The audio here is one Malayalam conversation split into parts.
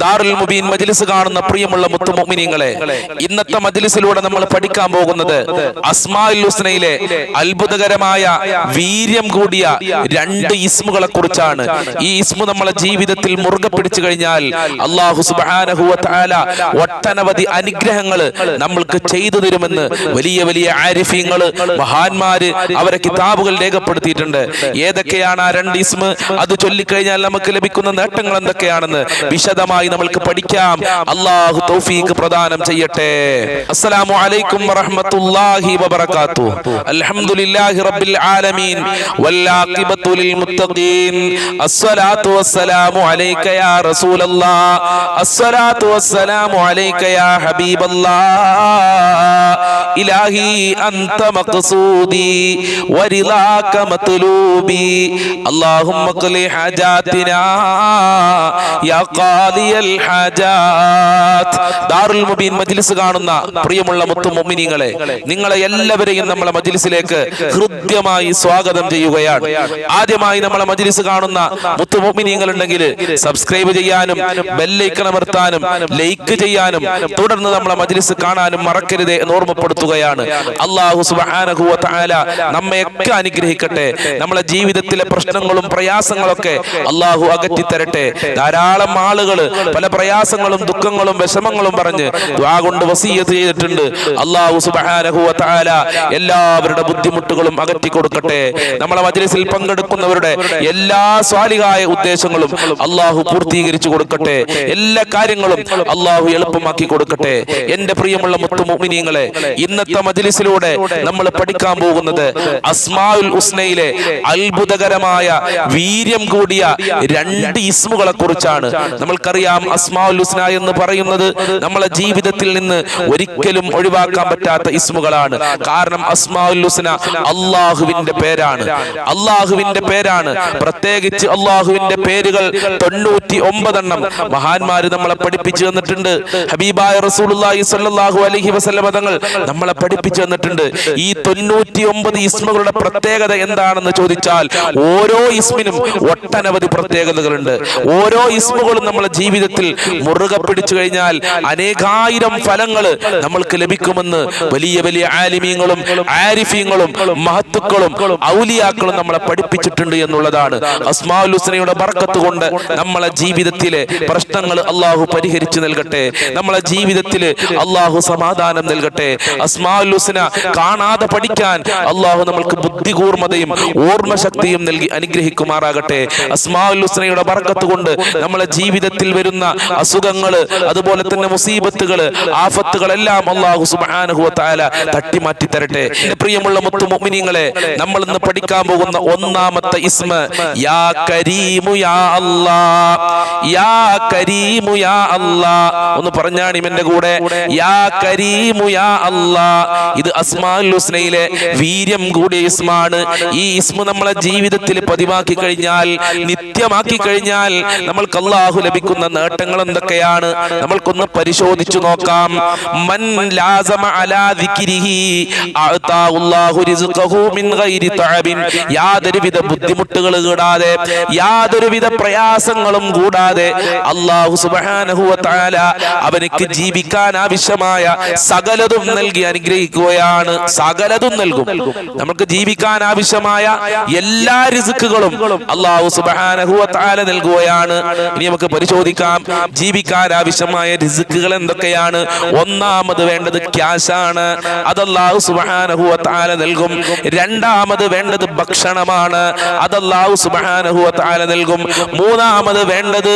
ദാറുൽ മുബീൻ മജ്ലിസ് കാണുന്ന പ്രിയമുള്ള മുത്തുമോമിനിങ്ങളെ ഇന്നത്തെ മജ്ലിസിലൂടെ നമ്മൾ പഠിക്കാൻ പോകുന്നത് അസ്മാഉൽ ഹുസ്നയിലെ അത്ഭുതകരമായ വീര്യം കൂടിയ രണ്ട് ഇസ്മുകളെ കുറിച്ചാണ് ഈ ഇസ്മു നമ്മളെ ജീവിതത്തിൽ മുറുകെ പിടിച്ചു കഴിഞ്ഞാൽ അള്ളാഹു തആല ഒട്ടനവധി അനുഗ്രഹങ്ങൾ നമ്മൾക്ക് ചെയ്തു തരുമെന്ന് വലിയ വലിയ ആരിഫീങ്ങൾ മഹാന്മാര് അവരെ കിതാബുകൾ രേഖപ്പെടുത്തിയിട്ടുണ്ട്. ഏതൊക്കെയാണ് ആ രണ്ട് ഇസ്മ? അത് ചൊല്ലിക്കഴിഞ്ഞാൽ നമുക്ക് ലഭിക്കുന്ന നേട്ടങ്ങൾ എന്തൊക്കെയാണെന്ന് വിശദമായി വിശദമായി നമ്മൾക്ക് പഠിക്കാം. അള്ളാഹു തൗഫീഖ് പ്രദാനം ചെയ്യട്ടെ. അസ്സലാമു അലൈക്കും വറഹ്മത്തുള്ളാഹി വബറകാത്തു. അൽഹംദുലില്ലാഹി റബ്ബിൽ ആലമീൻ. വല്ലാഖിബത്തു ലിൽ മുത്തഖീൻ അസ്സലാത്തു വസ്സലാമു അലൈക യാ റസൂലല്ലാഹ്. അസ്സലാത്തു വസ്സലാമു അലൈക യാ ഹബീബല്ലാ ഇലാഹി അൻത മഖ്സൂദി. വരിദാക മത്ലൂബി. അല്ലാഹുമ്മ ഖലി ഹജാതിനാ യാ ഖാദിയ الحاجات ഹജാത്ത്. ദാറുൽ മുബീൻ കാണുന്ന പ്രിയമുള്ള മുത്തു മുഅ്മിനീങ്ങളെ നിങ്ങളെ എല്ലാവരെയും നമ്മളെ മജ്ലിസിലേക്ക് ഹൃദ്യമായി സ്വാഗതം ചെയ്യുകയാണ്. ആദ്യമായി നമ്മളെ മജ്ലിസ് കാണുന്ന മുത്തു മുഅ്മിനീങ്ങൾ ഉണ്ടെങ്കിൽ സബ്സ്ക്രൈബ് ചെയ്യാനും ബെല്ലൈക്കൺ അമർത്താനും ലൈക്ക് ചെയ്യാനും തുടർന്ന് നമ്മളെ മജ്ലിസ് കാണാനും മറക്കരുത് എന്ന് ഓർമ്മപ്പെടുത്തുകയാണ്. അള്ളാഹു സുബ്ഹാനഹു വ തആല നമ്മയൊക്കെ അനുഗ്രഹിക്കട്ടെ. നമ്മളെ ജീവിതത്തിലെ പ്രശ്നങ്ങളും പ്രയാസങ്ങളൊക്കെ അള്ളാഹു അകറ്റി തരട്ടെ ധാരാളം ആളുകൾ പല പ്രയാസങ്ങളും ദുഃഖങ്ങളും വിഷമങ്ങളും പറഞ്ഞ് ദ്വാ കൊണ്ട് വസീയത്ത് ചെയ്തിട്ടുണ്ട്. അള്ളാഹു സുബ്ഹാനഹു വ തആല എല്ലാവരുടെ ബുദ്ധിമുട്ടുകളും അകറ്റി കൊടുക്കട്ടെ. നമ്മളെ മജ്ലിസിൽ പങ്കെടുക്കുന്നവരുടെ എല്ലാ സ്വാലികായ ഉദ്ദേശങ്ങളും അള്ളാഹു പൂർത്തീകരിച്ചു കൊടുക്കട്ടെ. എല്ലാ കാര്യങ്ങളും അള്ളാഹു എളുപ്പമാക്കി കൊടുക്കട്ടെ. എന്റെ പ്രിയമുള്ള മുത്തു മുഅ്മിനീങ്ങളെ ഇന്നത്തെ മജ്ലിസിലൂടെ നമ്മൾ പഠിക്കാൻ പോകുന്നത് അസ്മാഉൽ ഹുസ്നയിലെ അത്ഭുതകരമായ വീര്യം കൂടിയ രണ്ട് ഇസ്മുകളെ കുറിച്ചാണ് നമ്മൾക്കറിയാം. അസ്മാഉൽ ഹുസ്ന എന്ന് പറയുന്നത് നമ്മളെ ജീവിതത്തിൽ നിന്ന് ഒരിക്കലും ഒഴിവാക്കാൻ പറ്റാത്ത ഇസ്മുകളാണ്. കാരണം അസ്മാഉൽ ഹുസ്ന അള്ളാഹുവിന്റെ പേരാണ്. അള്ളാഹുവിന്റെ പേരാണ്. പ്രത്യേകിച്ച് അള്ളാഹുവിന്റെ പേരുകൾ തൊണ്ണൂറ്റി ഒമ്പതെണ്ണം മഹാന്മാര് നമ്മളെ പഠിപ്പിച്ചു തന്നിട്ടുണ്ട്. ഹബീബായ റസൂലുള്ളാഹി സ്വല്ലല്ലാഹു അലൈഹി വസല്ലം തങ്ങൾ നമ്മളെ പഠിപ്പിച്ചു തന്നിട്ടുണ്ട്. ഈ തൊണ്ണൂറ്റി ഒമ്പത് ഇസ്മുകളുടെ പ്രത്യേകത എന്താണെന്ന് ചോദിച്ചാൽ ഓരോ ഇസ്മിനും ഒട്ടനവധി പ്രത്യേകതകളുണ്ട്. ഓരോ ഇസ്മുകളും നമ്മളെ ജീവിതത്തിൽ മുറുകെ പിടിച്ചു കഴിഞ്ഞാൽ അനേകായിരം ഫലങ്ങൾ നമ്മൾക്ക് ലഭിക്കുമെന്ന് വലിയ വലിയ ആലിമീങ്ങളും ആരിഫീങ്ങളും മഹത്തുക്കളും ഔലിയാക്കളും നമ്മളെ പഠിപ്പിച്ചിട്ടുണ്ട് എന്നുള്ളതാണ്. അസ്മാഉൽ ഹുസ്നയുടെ ബർക്കത്ത് കൊണ്ട് നമ്മളെ ജീവിതത്തിലെ പ്രശ്നങ്ങൾ അള്ളാഹു പരിഹരിച്ചു നൽകട്ടെ. നമ്മളെ ജീവിതത്തിൽ അള്ളാഹു സമാധാനം നൽകട്ടെ. അസ്മാഉൽ ഹുസ്ന കാണാതെ പഠിക്കാൻ അള്ളാഹു നമ്മൾക്ക് ബുദ്ധി കൂർമ്മതയും ഓർമ്മശക്തിയും നൽകി അനുഗ്രഹിക്കുമാറാകട്ടെ. അസ്മാഉൽ ഹുസ്നയുടെ ബർക്കത്ത് കൊണ്ട് നമ്മളെ ജീവിതത്തിൽ വരുന്ന അസുഖങ്ങൾ അതുപോലെ തന്നെ മുസീബത്തുകൾ ആഫത്തുകളെല്ലാം അള്ളാഹു തആല തട്ടിമാറ്റി തരട്ടെ പ്രിയമുള്ള മുത്തു മുഅ്മിനീങ്ങളെ നമ്മൾ ഇന്ന് പഠിക്കാൻ പോകുന്ന ഒന്നാമത്തെ ഇസ്മ യാ കരീമു യാ അല്ലാ യാ കരീമു യാ അല്ലാ. ഒന്ന് പറഞ്ഞാണി എന്റെ കൂടെ യാ കരീമു യാ അല്ലാ. ഇത് അസ്മാഉൽ ഹുസ്നയിലെ വീര്യം കൂടിയ ഇസ്മാണ്. ഈ ഇസ്മ നമ്മളെ ജീവിതത്തിൽ പതിവാക്കി കഴിഞ്ഞാൽ നിത്യമാക്കി കഴിഞ്ഞാൽ നമ്മൾക്ക് അള്ളാഹു ലഭിക്കുന്ന നേട്ടങ്ങൾ എന്തൊക്കെയാണ്? നമ്മൾക്കൊന്ന് പരിശോധിച്ചു നോക്കാം. മൻ ലാസമ അലാ ദിക്രിഹി റിസ്ഖഹു മിൻ ഗൈരി തഅബിൻ. യാതൊരുവിധ ബുദ്ധിമുട്ടുകൾ കൂടാതെ യാതൊരുവിധ പ്രയാസങ്ങളും കൂടാതെ അള്ളാഹു സുബ്ഹാനഹു അവനിക്ക് ജീവിക്കാൻ ആവശ്യമായ സകലതും നൽകി അനുഗ്രഹിക്കുകയാണ്. സകലതും നൽകും. നമുക്ക് ജീവിക്കാൻ ആവശ്യമായ എല്ലാ റിസ്ക്കുകളും അള്ളാഹു തആല നൽകുകയാണ്. ഇനി നമുക്ക് പരിശോധിക്കാം. ജീവിക്കാൻ ആവശ്യമായ റിസ്ക്കുകൾ എന്തൊക്കെയാണ്? ഒന്നാമത് വേണ്ടത് ക്യാഷ് ആണ്. അത് അള്ളാഹു സുബ്ഹാനഹു വ തആല നൽകും. രണ്ടാമത് വേണ്ടത് ഭക്ഷണമാണ്. അതല്ലാഹു സുബാനഹുവ തആല നൽകും. മൂന്നാമത് വേണ്ടത്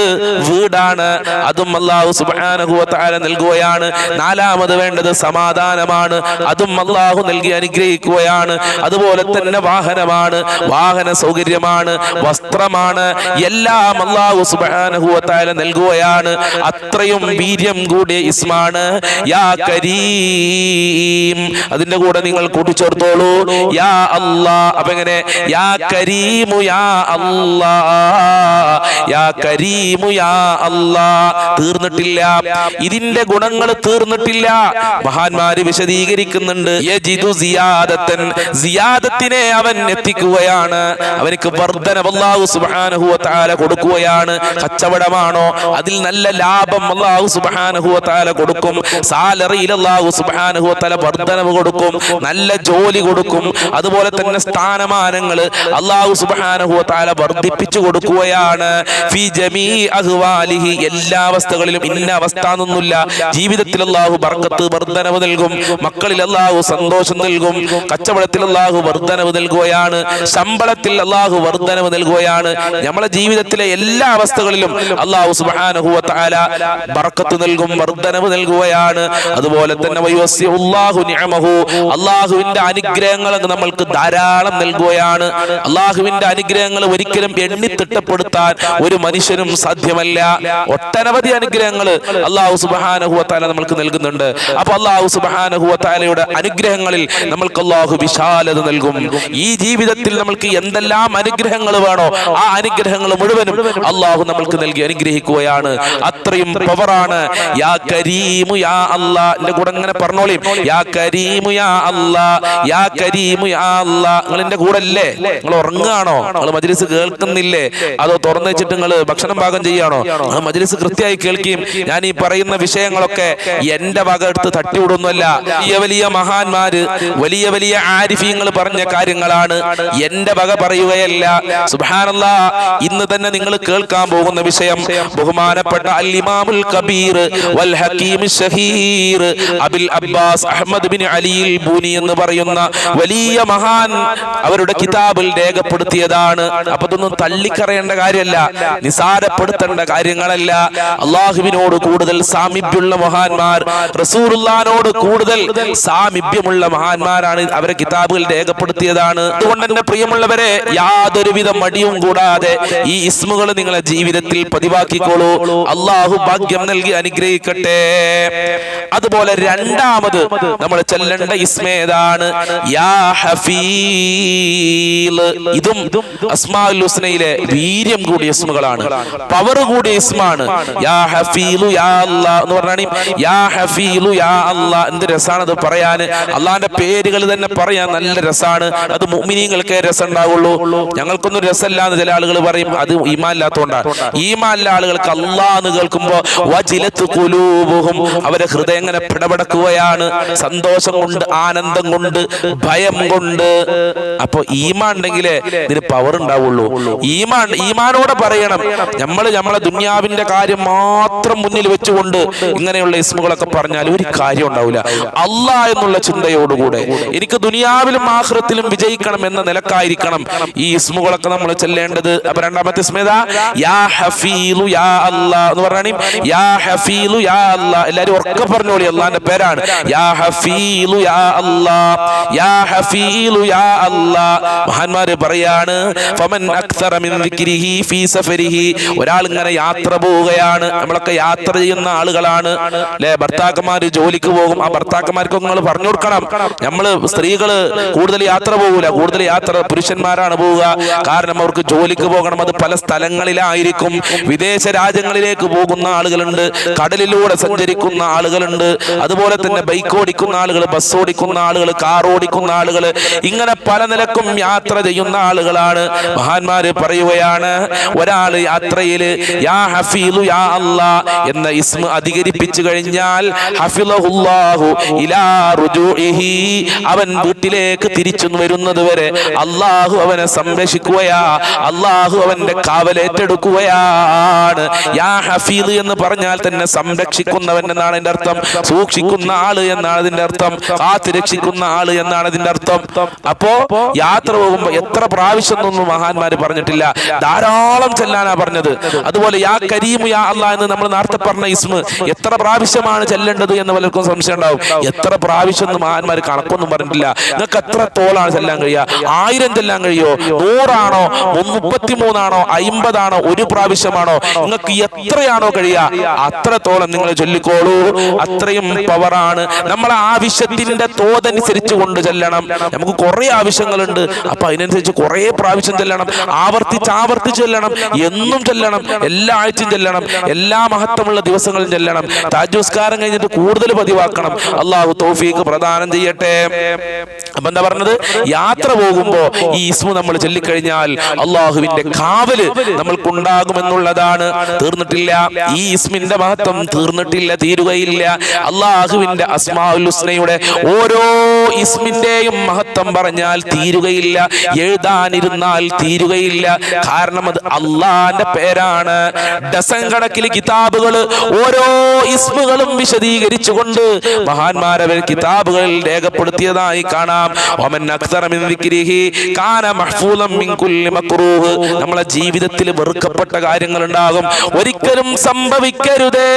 വീടാണ്. അതും അല്ലാഹു സുബ്ഹാനഹു വ തആല നൽകുകയാണ്. നാലാമത് വേണ്ടത് സമാധാനമാണ്. അതും അല്ലാഹു നൽകി അനുഗ്രഹിക്കുകയാണ്. അതുപോലെ തന്നെ വാഹനമാണ്. വാഹന സൗകര്യമാണ്. വസ്ത്രമാണ്. എല്ലാം അല്ലാഹു സുബ്ഹാനഹു വ തആല നൽകുകയാണ് അത്രയും വീര്യം കൂടിയ ഇസ്മാണ്. യാ കരീം. അതിന്റെ കൂടെ നിങ്ങൾ കൂട്ടിച്ചേർത്തോളൂ. യാ അല്ലാ. അപ്പൊ എങ്ങനെ? യാ കരീമു യാ അല്ലാ. യാ കരീമു യാ അല്ലാ. തീർന്നിട്ടില്ല. ഇതിന്റെ ഗുണങ്ങൾ തീർന്നിട്ടില്ല. മഹാന്മാര് വിശദീകരിക്കുന്നുണ്ട്. യജിദു സിയാദത്തൻ. സിയാദത്തിനെ അവൻ എത്തിക്കുകയാണ്. അവനക്ക് വർധന അല്ലാഹു സുബ്ഹാനഹു വതആല കൊടുക്കുകയാണ്. കച്ചവടമാണോ? അതിൽ നല്ല ലാഭം അള്ളാഹു സുബാനഹുവത്താല കൊടുക്കും. സാലറിയിൽ അള്ളാഹു തല വർദ്ധനവ് കൊടുക്കും. നല്ല ജോലി കൊടുക്കും. അതുപോലെ തന്നെ സ്ഥാനമാനങ്ങൾ അള്ളാഹു സുബാനഹുവത്താല വർദ്ധിപ്പിച്ചു കൊടുക്കുകയാണ്. എല്ലാ അവസ്ഥകളിലും ഇന്ന അവസ്ഥ എന്നൊന്നുമില്ല. ജീവിതത്തിൽ അള്ളാഹു ബർക്കത്ത് വർദ്ധനവ് നൽകും. മക്കളിൽ അള്ളാഹു സന്തോഷം നൽകും. കച്ചവടത്തിൽ അള്ളാഹു വർദ്ധനവ് നൽകുകയാണ്. ശമ്പളത്തിൽ അള്ളാഹു വർദ്ധനവ് നൽകുകയാണ്. നമ്മളെ ജീവിതത്തിലെ എല്ലാ അവസ്ഥകളിലും അള്ളാഹു സുബാനഹുല ബർക്കത്ത് നൽകും വർധനവ് നൽകുകയാണ്. അതുപോലെ തന്നെ. അള്ളാഹുവിന്റെ അനുഗ്രഹങ്ങൾ നമ്മൾക്ക് ധാരാളം നൽകുകയാണ്. അള്ളാഹുവിന്റെ അനുഗ്രഹങ്ങൾ ഒരിക്കലും എണ്ണിത്തിട്ടപ്പെടുത്താൻ ഒരു മനുഷ്യനും സാധ്യമല്ല. ഒട്ടനവധി അനുഗ്രഹങ്ങൾ അള്ളാഹു സുബാനഹുവത്താല നമ്മൾക്ക് നൽകുന്നുണ്ട്. അപ്പൊ അള്ളാഹു സുബാനഹുവത്താലയുടെ അനുഗ്രഹങ്ങളിൽ നമ്മൾക്ക് അള്ളാഹു വിശാലത നൽകും. ഈ ജീവിതത്തിൽ നമ്മൾക്ക് എന്തെല്ലാം അനുഗ്രഹങ്ങൾ വേണോ ആ അനുഗ്രഹങ്ങൾ മുഴുവനും അള്ളാഹു നമ്മൾക്ക് നൽകി അനുഗ്രഹിക്കുകയാണ്. അത്രയും പവറാണ് യാ കരീമു യാ അല്ലാ. എന്റെ കൂടെ ഇങ്ങനെ പറഞ്ഞോളിയും യാ കരീമു യാ അല്ലാ. യാ കരീമു യാ അല്ലാ. നിങ്ങൾ എന്റെ കൂടെ അല്ലേ? നിങ്ങൾ ഉറങ്ങുകയാണോ? നിങ്ങൾ മജ്ലിസ് കേൾക്കുന്നില്ലേ? അതോ തുറന്നു വെച്ചിട്ട് നിങ്ങൾ ഭക്ഷണം പാകം ചെയ്യാണോ നിങ്ങൾ മജ്ലിസ് കൃത്യമായി കേൾക്കുകയും ഞാൻ ഈ പറയുന്ന വിഷയങ്ങളൊക്കെ എന്റെ വക എടുത്ത് തട്ടിവിടുന്നല്ല വലിയ വലിയ മഹാന്മാര് വലിയ വലിയ ആരിഫീങ്ങൾ പറഞ്ഞ കാര്യങ്ങളാണ് എന്റെ വക പറയുകയല്ല. സുബാനല്ല ഇന്ന് തന്നെ നിങ്ങൾ കേൾക്കാൻ പോകുന്ന വിഷയം ബഹുമാനപ്പെട്ട അൽ ഇമാമുൽ കബീർ വൽ ഹക്കീം ഷഹീർ അബിൽ അബ്ബാസ് അഹമ്മദ് ബിൻ അലിയിൽ ബൂനി എന്ന് പറയുന്ന വലിയ മഹാൻ അവരുടെ കിതാബിൽ രേഖപ്പെടുത്തിയതാണ്. അപ്പൊ ഇതൊന്നും തള്ളിക്കറയേണ്ട കാര്യമല്ല. നിസാരപ്പെടുത്തേണ്ട കാര്യങ്ങളല്ല. അള്ളാഹുവിനോട് കൂടുതൽ സാമീപ്യമുള്ള മഹാന്മാർ റസൂറുല്ലാനോട് കൂടുതൽ സാമീപ്യമുള്ള മഹാന്മാരാണ് അവരെ കിതാബുകൾ രേഖപ്പെടുത്തിയതാണ്. അതുകൊണ്ട് തന്നെ പ്രിയമുള്ളവരെ യാതൊരുവിധ മടിയും കൂടാതെ ഈ ഇസ്മുകൾ നിങ്ങളെ ജീവിതത്തിൽ പതിവാക്കിക്കോളൂ അള്ളാഹു ഭാഗ്യം നൽകി അനുഗ്രഹിക്കട്ടെ. അതുപോലെ രണ്ടാമത് നമ്മൾ ചെല്ലേണ്ട ഇസ്മേതാണ് യാ ഹഫീൽ. ഇതും അസ്മാഉൽ ഹുസ്നയിലെ വീര്യം കൂടിയ ഇസ്മുകളാണ്. പവർ കൂടിയ ഇസ്മാണ്. യാ ഹഫീലു യാ അല്ലാ എന്ന് പറഞ്ഞാണ്. യാ ഹഫീലു യാ അല്ലാ. എന്ത് രസാണ് അത് പറയാൻ അള്ളാന്റെ പേരുകൾ തന്നെ പറയാൻ നല്ല രസാണ്. അത് മുഅ്മിനീങ്ങൾക്കേ രസം ഉണ്ടാവുള്ളൂ. ഞങ്ങൾക്കൊന്നും രസമില്ല എന്ന് ചില ആളുകൾ പറയും. അത് ഈമാൻ ഇല്ലാത്തതുകൊണ്ടാണ് ഈമാൻ ആളുകൾക്ക് അല്ലാ എന്ന് കേൾക്കുമ്പോ വജിലത്ത് കുലൂബുഹും അവരെ ഹൃദയം ഇങ്ങനെ പിടപെടക്കുകയാണ്. സന്തോഷം കൊണ്ട് ആനന്ദം കൊണ്ട് ഭയം കൊണ്ട്. അപ്പൊ ഈമാൻ ഉണ്ടെങ്കിലേ ഇതിന് പവർ ഉണ്ടാവുള്ളൂ. ഈമാൻ ഈമാനോടെ പറയണം. നമ്മൾ നമ്മളെ ദുന്യാവിന്റെ കാര്യം മാത്രം മുന്നിൽ വെച്ചുകൊണ്ട് ഇങ്ങനെയുള്ള ഇസ്മുകളൊക്കെ പറഞ്ഞാൽ ഒരു കാര്യം ഉണ്ടാവില്ല. അല്ല എന്നുള്ള ചിന്തയോടുകൂടെ എനിക്ക് ദുനിയാവിലും ആഹ്റത്തിലും വിജയിക്കണം എന്ന നിലക്കായിരിക്കണം ഈ ഇസ്മുകളൊക്കെ നമ്മൾ ചെല്ലേണ്ടത്. അപ്പൊ രണ്ടാമത്തെ ഇസ്മേത യാ ഹഫീലു യാ അല്ലാ എന്ന് പറഞ്ഞാണ് യാ ഹഫീലു യാ അല്ലാ. എല്ലാരും ഉറക്കെ പറഞ്ഞോളി അള്ളാന്റെ പേരാണ്. യാ ഹഫീലു യാ അല്ലാ. യാ ഹഫീലു യാ അല്ലാ. മഹാന്മാര് പറയാണ് ഫമൻ അക്സറ മിൻ ദിക്രിഹി ഫീ സഫരിഹി. ഒരാൾ ഇങ്ങനെ യാത്ര പോവുകയാണ്. നമ്മളൊക്കെ യാത്ര ചെയ്യുന്ന ആളുകളാണ്. അല്ലെ? ഭർത്താക്കന്മാർ ജോലിക്ക് പോകും. ആ ഭർത്താക്കന്മാർക്ക് നിങ്ങൾ പറഞ്ഞു കൊടുക്കണം. നമ്മൾ സ്ത്രീകൾ കൂടുതൽ യാത്ര പോകൂല. കൂടുതൽ യാത്ര പുരുഷന്മാരാണ് പോവുക. കാരണം അവർക്ക് ജോലിക്ക് പോകണം. അത് പല സ്ഥലങ്ങളിലായിരിക്കും. വിദേശ രാജ്യങ്ങളിലേക്ക് പോകുന്ന ആളുകളുണ്ട് കടലിലൂടെ സഞ്ചരിക്കുന്ന ആളുകളുണ്ട് അതുപോലെ തന്നെ ബൈക്ക് ഓടിക്കുന്ന ആളുകൾ ബസ് ഓടിക്കുന്ന ആളുകൾ കാർ ഓടിക്കുന്ന ആളുകൾ ഇങ്ങനെ പല നിലക്കും യാത്ര ചെയ്യുന്ന ആളുകളാണ്. മഹാന്മാര് പറയുകയാണ് ഒരാൾ യാത്രയിൽ യാ ഹഫീലു യാ അല്ലാ എന്ന ഇസ്മ അധികരിപ്പിച്ചു കഴിഞ്ഞാൽ ഹഫിലഹുല്ലാഹു ഇലാ അവൻ വീട്ടിലേക്ക് തിരിച്ചു വരുന്നത് വരെ അള്ളാഹു അവനെ സംരക്ഷിക്കുകയാ അള്ളാഹു അവന്റെ കാവലേറ്റെടുക്കുകയാണ് യാ ഹഫീദ് എന്ന് പറഞ്ഞാൽ തന്നെ സംരക്ഷിക്കുന്നവൻ എന്നാണ് എന്റെ അർത്ഥം. സൂക്ഷിക്കുന്ന ആൾ എന്നാണ് അതിന്റെ അർത്ഥം. കാത്തു രക്ഷിക്കുന്ന ആൾ എന്നാണ് അതിന്റെ അർത്ഥം. അപ്പോ യാത്ര പോകുമ്പോ എത്ര പ്രാവശ്യം എന്നൊന്നും മഹാന്മാര് പറഞ്ഞിട്ടില്ല. ധാരാളം ചെല്ലാനാ പറഞ്ഞത്. അതുപോലെ യാ കരീമു യാ അല്ല എന്ന് നമ്മൾ നേരത്തെ പറഞ്ഞ ഇസ്മ എത്ര പ്രാവശ്യമാണ് ചെല്ലേണ്ടത് എന്ന് പലർക്കും സംശയം ഉണ്ടാവും. എത്ര പ്രാവശ്യം എന്ന് മഹാന്മാർ കണക്കൊന്നും പറഞ്ഞിട്ടില്ല. നിങ്ങൾക്ക് എത്ര തോളാണ് ചെല്ലാൻ കഴിയുക? ആയിരം ചെല്ലാൻ കഴിയോ നൂറാണോ? മുപ്പത്തിമൂന്നാണോ? അയിമ്പതാണോ? ഒരു പ്രാവശ്യമാണോ? നിങ്ങൾക്ക് എത്രയാണോ കഴിയുക അത്രത്തോളം നിങ്ങൾ ചൊല്ലിക്കോളൂ. അത്രയും പവറാണ്. നമ്മളെ ആവശ്യത്തിന്റെ തോതനുസരിച്ച് കൊണ്ട് ചെല്ലണം. നമുക്ക് കുറെ ആവശ്യങ്ങളുണ്ട്. അപ്പൊ അതിനനുസരിച്ച് കുറെ പ്രാവശ്യം ചെല്ലണം. ആവർത്തിച്ച് ആവർത്തിച്ച് ചെല്ലണം. എന്നും ചെല്ലണം. എല്ലാ ആഴ്ചയും ചെല്ലണം. എല്ലാ മഹത്വമുള്ള ദിവസങ്ങളും ചെല്ലണം. താജുസ്കാരം കഴിഞ്ഞിട്ട് കൂടുതൽ പതിവാക്കണം. അള്ളാഹു തോഫീക്ക് പ്രദാനം ചെയ്യട്ടെ. അപ്പൊ എന്താ പറഞ്ഞത്? യാത്ര പോകുമ്പോ ഈ ഇസ്മു നമ്മൾ ചൊല്ലിക്കഴിഞ്ഞാൽ അള്ളാഹുവിന്റെ കാവൽ നമ്മൾക്കുണ്ടാകുമെന്നുള്ളതാണ്. തീർന്നിട്ടില്ല. ഈ ഇസ്മിന്റെ മഹത്വം തീർന്നിട്ടില്ല തീരുകയില്ല. അള്ളാഹുവിന്റെ അസ്മാഉൽ ഹുസ്നയുടെ ഓരോ ഇസ്മിന്റെയും മഹത്വം പറഞ്ഞാൽ തീരുകയില്ല. എഴുതാനിരുന്നാൽ തീരുകയില്ല. കാരണം അത് അള്ളാന്റെ പേരാണ്. ഡസൻ കണക്കിൽ കിതാബുകൾ ഓരോ ഇസ്മുകളും വിശദീകരിച്ചുകൊണ്ട് മഹാന്മാരവർ കിതാബുകളിൽ രേഖപ്പെടുത്തിയതായി കാണാം. ഒമൻ നമ്മളെ ജീവിതത്തിൽ വെറുക്കപ്പെട്ട കാര്യങ്ങൾ ഉണ്ടാകും ഒരിക്കലും സംഭവിക്കരുതേ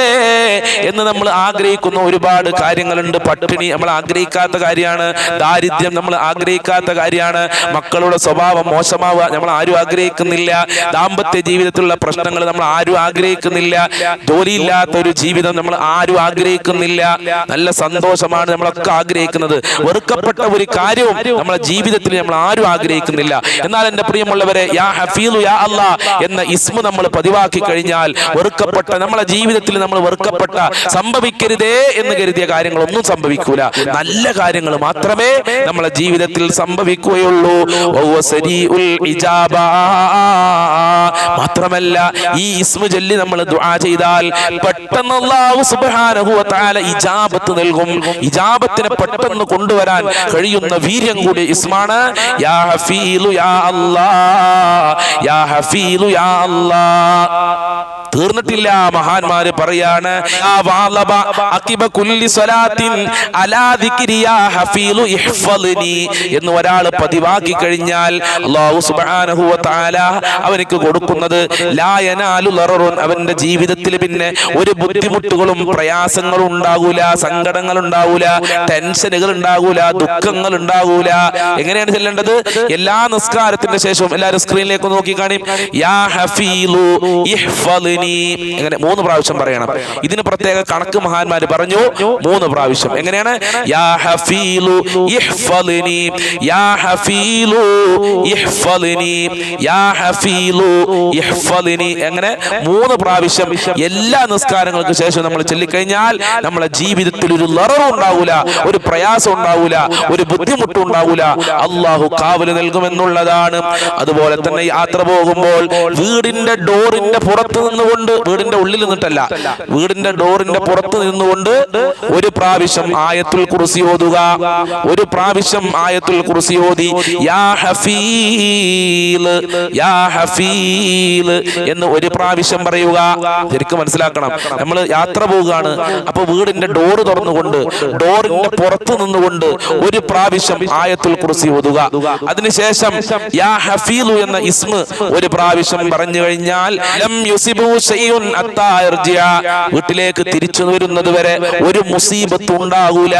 എന്ന് നമ്മൾ ആഗ്രഹിക്കുന്ന ഒരുപാട് കാര്യങ്ങളുണ്ട്. പട്ടിണി നമ്മൾ ആഗ്രഹിക്കാത്ത കാര്യമാണ്. ദാരിദ്ര്യം നമ്മൾ ആഗ്രഹിക്കാത്ത കാര്യമാണ്. മക്കളുടെ സ്വഭാവം മോശമാവുക നമ്മൾ ആരും ആഗ്രഹിക്കുന്നില്ല. ദാമ്പത്യ ജീവിതത്തിലുള്ള പ്രശ്നങ്ങൾ നമ്മൾ ആരും ആഗ്രഹിക്കുന്നില്ല. ജോലിയില്ലാത്ത ഒരു ജീവിതം നമ്മൾ ആരും ആഗ്രഹിക്കുന്നില്ല. നല്ല സന്തോഷമാണ് നമ്മളൊക്കെ ആഗ്രഹിക്കുന്നത്. വെറുക്കപ്പെട്ട ഒരു കാര്യവും നമ്മളെ ജീവിതത്തിൽ നമ്മൾ ആരും ആഗ്രഹിക്കുന്നില്ല. എന്നാൽ എന്റെ പ്രിയമുള്ളവരെ യാ ഹഫീലു യാ എന്ന ഇസ്മു നമ്മൾ പതിവാക്കി കഴിഞ്ഞാൽ വെറുക്കപ്പെട്ട നമ്മളെ ജീവിതത്തിൽ നമ്മൾ വെറുക്കപ്പെട്ട സംഭവിക്കരുതേ എന്ന് കരുതിയ കാര്യങ്ങളൊന്നും സംഭവിക്കൂല. നല്ല കാര്യങ്ങൾ മാത്രമേ നമ്മളെ ജീവിതത്തിൽ സംഭവിക്കുകയുള്ളൂ. മാത്രമല്ല ഈ ഇസ്മു ചൊല്ലി നമ്മൾ ദുആ ചെയ്താൽ പെട്ടെന്ന് അല്ലാഹു സുബ്ഹാനഹു വ തആല ഇജാബത്ത് നൽകും. ഇജാബത്തിനെ പെട്ടെന്ന് കൊണ്ടുവരാൻ കഴിയുന്ന വീര്യം കൂടി ഇസ്മാണ്. യാ ഹഫീലു യാ അല്ലാ. യാ ഹഫീലു യാ അല്ലാ. തീർന്നിട്ടില്ല മഹാന്മാര് പറയാണ് അലാ ദിക്രി യാ എന്ന് ഒരാൾ പതിവാക്കി കഴിഞ്ഞാൽ അല്ലാഹു സുബ്ഹാനഹു വ തആല കൊടുക്കുന്നത് ലാ യനാലു ലററുൻ. അവന്റെ ജീവിതത്തിൽ പിന്നെ ഒരു ബുദ്ധിമുട്ടുകളും പ്രയാസങ്ങളും ഉണ്ടാകൂല സങ്കടങ്ങൾ ഉണ്ടാകൂല ടെൻഷനുകൾ ഉണ്ടാകൂല ദുഃഖങ്ങൾ ഉണ്ടാകൂല. എങ്ങനെയാണ് ചെല്ലേണ്ടത്? എല്ലാ നിസ്കാരത്തിന്റെ ശേഷവും എല്ലാവരും സ്ക്രീനിലേക്ക് നോക്കി കാണും. യാ ഹഫീലു മൂന്ന് പ്രാവശ്യം പറയണം. ഇതിന് പ്രത്യേക കണക്ക് മഹാന്മാര് പറഞ്ഞു. മൂന്ന് പ്രാവശ്യം. എങ്ങനെയാണ്? യാ ഹഫീലു ഇഹ്ഫദ്നി യാ ഹഫീലു ഇഹ്ഫദ്നി യാ ഹഫീലു ഇഹ്ഫദ്നി അങ്ങനെ മൂന്ന് പ്രാവശ്യം എല്ലാ നിസ്കാരങ്ങൾക്ക് ശേഷം നമ്മൾ ചൊല്ലിക്കഴിഞ്ഞാൽ നമ്മളെ ജീവിതത്തിൽ ഒരു ലറവും ഉണ്ടാവൂല ഒരു പ്രയാസം ഉണ്ടാവൂല ഒരു ബുദ്ധിമുട്ടും ഉണ്ടാവൂല. അള്ളാഹു കാവൽ നൽകുമെന്നുള്ളതാണ്. അതുപോലെ തന്നെ യാത്ര പോകുമ്പോൾ വീടിന്റെ ഡോറിന്റെ പുറത്ത് നിന്നുകൊണ്ട് വീടിന്റെ ഉള്ളിൽ നിന്നിട്ടല്ല വീടിന്റെ ഡോറിന്റെ പുറത്ത് നിന്നുകൊണ്ട് ഒരു പ്രാവശ്യം ആയത്തുൽ കുറിസി ഓതുക. ഒരു പ്രാവശ്യം ആയത്തുൽ കുറിസി ഓതി യാ ഹഫീൽ യാ ഹഫീൽ എന്ന് ഒരു പ്രാവശ്യം പറയുക. ശരിക്കും മനസ്സിലാക്കണം. നമ്മൾ യാത്ര പോവുകയാണ്. അപ്പൊ വീടിന്റെ ഡോറ് തുറന്നുകൊണ്ട് ഡോറിന്റെ പുറത്ത് നിന്നുകൊണ്ട് ഒരു പ്രാവശ്യം ആയത്തുൽ കുറിസി ഓതുക. അതിനുശേഷം യാ ഹഫീലു എന്ന ഇസ്മ ഒരു പ്രാവശ്യം പറഞ്ഞു കഴിഞ്ഞാൽ ലം യുസിബു ശൈഉൻ അത്താ. വീട്ടിലേക്ക് തിരിച്ചു വരുന്നത് വരെ ഒരു മുസീബത്ത് ഉണ്ടാകൂല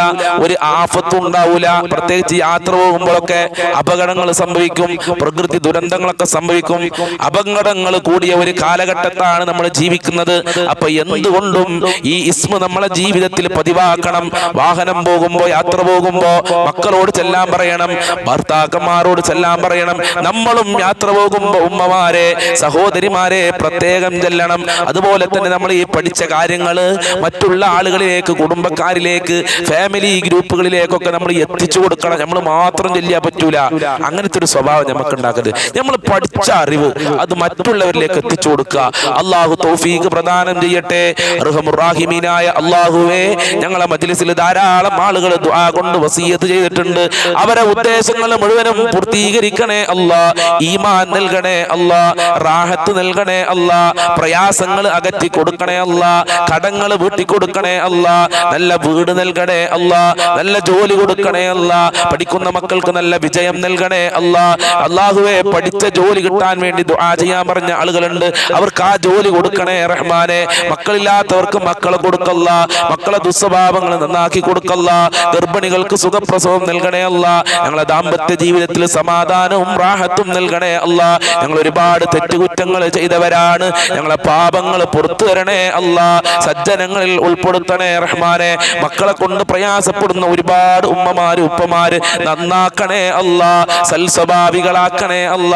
ഒരു ആഫത്ത് ഉണ്ടാവൂല. പ്രത്യേകിച്ച് യാത്ര പോകുമ്പോഴൊക്കെ അപകടങ്ങൾ സംഭവിക്കും. പ്രകൃതി ദുരന്തങ്ങളൊക്കെ സംഭവിക്കും. അപകടങ്ങൾ കൂടിയ ഒരു കാലഘട്ടത്താണ് നമ്മൾ ജീവിക്കുന്നത്. അപ്പൊ എന്തുകൊണ്ടും ഈ ഇസ്മ നമ്മളെ ജീവിതത്തിൽ പതിവാക്കണം. വാഹനം പോകുമ്പോ യാത്ര പോകുമ്പോ മക്കളോട് ചെല്ലാൻ പറയണം. ഭർത്താക്കന്മാരോട് ചെല്ലാൻ പറയണം. നമ്മളും യാത്ര പോകുമ്പോ ഉമ്മമാരെ സഹോദരിമാരെ പ്രത്യേകം ചെല്ലണം. അതുപോലെ തന്നെ നമ്മൾ ഈ പഠിച്ച കാര്യങ്ങൾ മറ്റുള്ള ആളുകളിലേക്ക് കുടുംബക്കാരിലേക്ക് ഫാമിലി ഗ്രൂപ്പുകളിലേക്കൊക്കെ നമ്മൾ എത്തിച്ചു കൊടുക്കണം. നമ്മൾ മാത്രം ചെല്ലിയാൻ പറ്റൂല. അങ്ങനത്തെ ഒരു സ്വഭാവം നമുക്ക് ഉണ്ടാക്കരുത് നമ്മൾ പഠിച്ച അറിവ് അത് മറ്റുള്ളവരിലേക്ക് എത്തിച്ചു കൊടുക്കുക. അള്ളാഹു തൗഫീഖ് പ്രദാനം ചെയ്യട്ടെ. റഹമുറാഹിമീനായ അള്ളാഹുവേ ഞങ്ങളെ മജ്ലിസിൽ ധാരാളം ആളുകൾ കൊണ്ട് വസീയത്ത് ചെയ്തിട്ടുണ്ട്. അവരെ ഉദ്ദേശങ്ങൾ മുഴുവനും പൂർത്തീകരിക്കണേ അല്ലാ. ഈമാൻ നൽകണേ അല്ലാ. റാഹത്ത് നൽകണേ അല്ലാ. പ്രയാസങ്ങൾ അകറ്റി കൊടുക്കണേ അല്ലാ. കടങ്ങൾ വീട്ടിക്കൊടുക്കണേ അല്ലാ. നല്ല വീട് നൽകണേ അല്ലാ. നല്ല ജോലി കൊടുക്കണേ അല്ല പഠിക്കുന്ന മക്കൾക്ക് നല്ല വിജയം നൽകണേ അല്ല. അള്ളാഹുവെ പഠിച്ച ജോലി കിട്ടാൻ വേണ്ടി ദുആ ചെയ്യാൻ പറഞ്ഞ ആളുകളുണ്ട്. അവർക്ക് ആ ജോലി കൊടുക്കണേ റഹ്മാനെ. മക്കളില്ലാത്തവർക്ക് മക്കളെ കൊടുക്കല്ല. മക്കളെ ദുസ്വഭാവങ്ങൾ നന്നാക്കി കൊടുക്കല്ല. ഗർഭിണികൾക്ക് സുഖപ്രസവം നൽകണേ അല്ല. ഞങ്ങളെ ദാമ്പത്യ ജീവിതത്തിൽ സമാധാനവും റാഹത്തും നൽകണേ അല്ല. ഞങ്ങൾ ഒരുപാട് തെറ്റുകുറ്റങ്ങൾ ചെയ്തവരാണ്. ഞങ്ങളെ പാപങ്ങൾ പുറത്തു തരണേ അല്ല. സജ്ജനങ്ങളിൽ ഉൾപ്പെടുത്തണേ റഹ്മാനെ. മക്കളെ കൊണ്ട് പ്രയാസപ്പെടുന്ന ഒരുപാട് ഉമ്മമാര് ഉപ്പമാര് നന്നാക്കണേ അല്ല സൽസ്വഭാവികളാക്കണേ അല്ല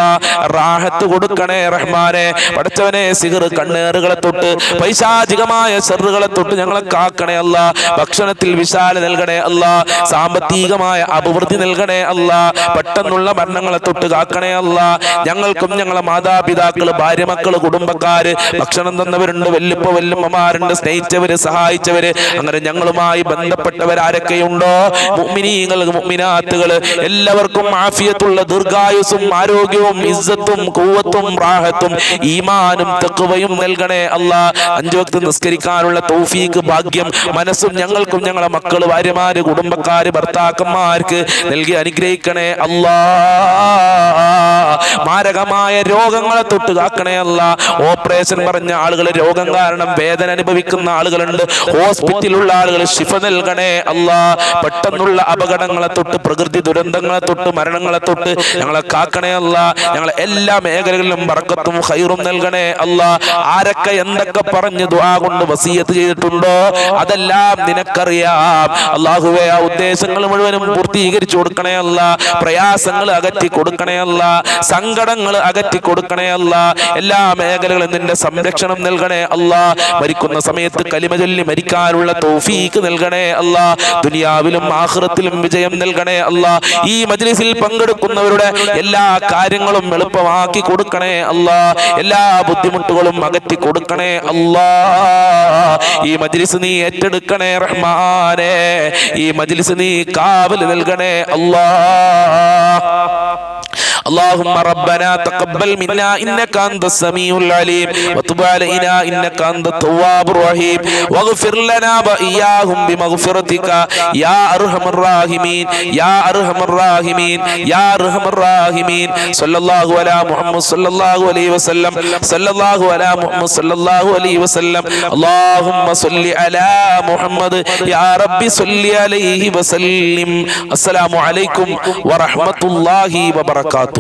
റാഹത്ത് കൊടുക്കണേ റഹ്മാനെ. പഠിച്ചവനെ സിഗർ കണ്ണേറുകളെ തൊട്ട് പൈശാചികമായ സെറുകളെ തൊട്ട് ഞങ്ങളെ കാക്കണേ അല്ല ഭക്ഷണത്തിൽ വിശാല നൽകണേ അല്ല സാമ്പത്തികമായ അഭിവൃദ്ധി നൽകണേ അല്ല പെട്ടെന്നുള്ള മരണങ്ങളെ തൊട്ട് കാക്കണേ അല്ല ഞങ്ങൾക്കും ഞങ്ങളെ മാതാപിതാക്കൾ ഭാര്യ മക്കൾ കുടുംബക്കാര് ഭക്ഷണം തന്നവരുണ്ട് വല്ലുപ്പ വല്ലുമ്മമാരുണ്ട് സ്നേഹിച്ചവര് സഹായിച്ചവര് അങ്ങനെ ഞങ്ങളുമായി ബന്ധപ്പെട്ടവർ ആരൊക്കെയുണ്ടോ മുഅ്മിനീങ്ങൾ മുഅ്മിനാത്തുകൾ എല്ലാവർക്കും ആഫിയത്തുള്ള ദീർഘായുസും ആരോഗ്യവും ഇസ്സത്തും കൂവത്തും റാഹത്തും ഈമാനും തഖ്വയും നൽകണേ അല്ലാ. അഞ്ചു വക്ത് നിസ്കരിക്കാനുള്ള തൗഫീക്ക് ഭാഗ്യം മനസ്സും ഞങ്ങൾക്കും ഞങ്ങളെ മക്കൾ ഭാര്യമാര് കുടുംബക്കാര് ഭർത്താക്കന്മാർക്ക് നൽകി അനുഗ്രഹിക്കണേ അല്ലാ. മാരകമായ രോഗങ്ങളെ തൊട്ട് കാക്കണേ അല്ല. ഓപ്പറേഷൻ പറഞ്ഞ ആളുകൾ രോഗം കാരണം വേദന അനുഭവിക്കുന്ന ആളുകളുണ്ട്. ഹോസ്പിറ്റലിലുള്ള ആളുകൾ ശിഫ നൽകണേ അല്ല. പെട്ടെന്നുള്ള അപകടങ്ങളെ തൊട്ട് പ്രകൃതി ദുരന്തങ്ങളെ തൊട്ട് മരണങ്ങളെ തൊട്ട് ഞങ്ങളെ കാക്കണേ അല്ല. ഞങ്ങളെ എല്ലാ മേഖലകളിലും ബർക്കത്തും ഹൈറും നൽകണേ അല്ല. ആരൊക്കെ എന്തൊക്കെ പറഞ്ഞു ദുആ കൊണ്ട് വസീയത്ത് ചെയ്തിട്ടുണ്ടോ അതെല്ലാം നിനക്കറിയാം. അള്ളാഹുവെ ആ ഉദ്ദേശങ്ങൾ മുഴുവനും പൂർത്തീകരിച്ചു കൊടുക്കണേ അല്ല. പ്രയാസങ്ങൾ അകറ്റി കൊടുക്കണേ അല്ല. സങ്കടങ്ങൾ അകറ്റി കൊടുക്കണേ അല്ല. എല്ലാ മേഖലകളും നിന്റെ സംരക്ഷണം നൽകണേ അല്ല. മരിക്കുന്ന സമയത്ത് കലിമ ചൊല്ലി മരിക്കാനുള്ള തൗഫീക്ക് നൽകണേ അല്ല. ദുനിയാവിലും ആഹ്റത്തിലും വിജയം നൽകണേ അല്ല. ഈ മജ്ലിസിൽ പങ്കെടുക്കുന്നവരുടെ എല്ലാ കാര്യങ്ങളും എളുപ്പമാക്കി കൊടുക്കണേ അല്ല. എല്ലാ ബുദ്ധിമുട്ടുകളും അകറ്റി കൊടുക്കണേ അല്ല. ഈ മജ്ലിസ് നീ ഏറ്റെടുക്കണേ റഹ്മാനേ. ഈ മജ്ലിസ് നീ കാവൽ നൽകണേ അല്ലാ. اللهم ربنا تقبل منا انك انت السميع العليم وتب علينا انك انت التواب الرحيم واغفر لنا واياهم بمغفرتك يا ارحم الراحمين يا ارحم الراحمين يا ارحم الراحمين صلى الله على محمد صلى الله عليه وسلم صلى الله على محمد صلى الله عليه وسلم اللهم صل على محمد يا رب صل عليه وسلم السلام عليكم ورحمه الله وبركاته